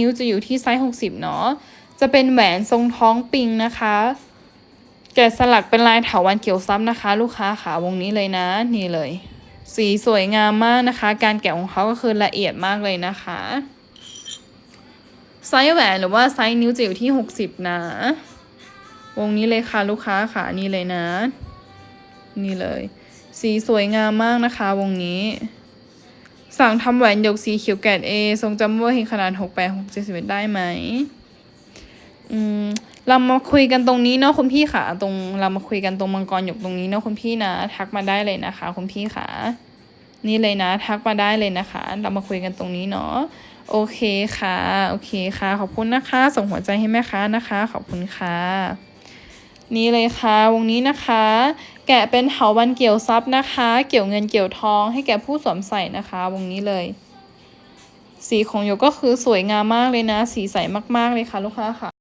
นิ้วจะอยู่ที่ไซส์ 60 เนาะ จะเป็นแหวนทรงท้องปิงนะคะ แกะสลักเป็นลายเถาวันเกี่ยวซับนะคะ ลูกค้าขาวงนี้เลยนะ นี่เลย สีสวยงามมากนะคะ การแกะของเขาก็คือละเอียดมากเลยนะคะ ไซส์แหวนหรือว่าไซส์นิ้วจะอยู่ที่ 60 นะ วงนี้เลยค่ะลูกค้าค่ะนี่เลยนะ นี่เลย สีสวยงามมากนะคะ วงนี้ สั่งทำแหวนหยกสีเขียวแกดเอทรงจัมโบ้เฮงขนาด6 8 6 7 1ได้ไหมอืมเรามาคุยกันตรงนี้เนาะคุณพี่ค่ะ ตรงเรามาคุยกันตรงมังกรหยกตรงนี้เนาะคุณพี่นะ ทักมาได้เลยนะคะ คุณพี่ค่ะ นี่เลยนะ ทักมาได้เลยนะคะ เรามาคุยกันตรงนี้เนาะโอเคค่ะ โอเคค่ะ ขอบคุณนะคะ ส่งหัวใจให้แม่ค้านะคะ ขอบคุณค่ะ นี่เลยค่ะวงนี้นะคะ แกะเป็นเถาวันเกี่ยวซับนะคะ เกี่ยวเงินเกี่ยวทองให้แก่ผู้สวมใส่นะคะ วงนี้เลย สีของโยก็คือสวยงามมากเลยนะ สีใสมากๆเลยค่ะลูกค้าค่ะ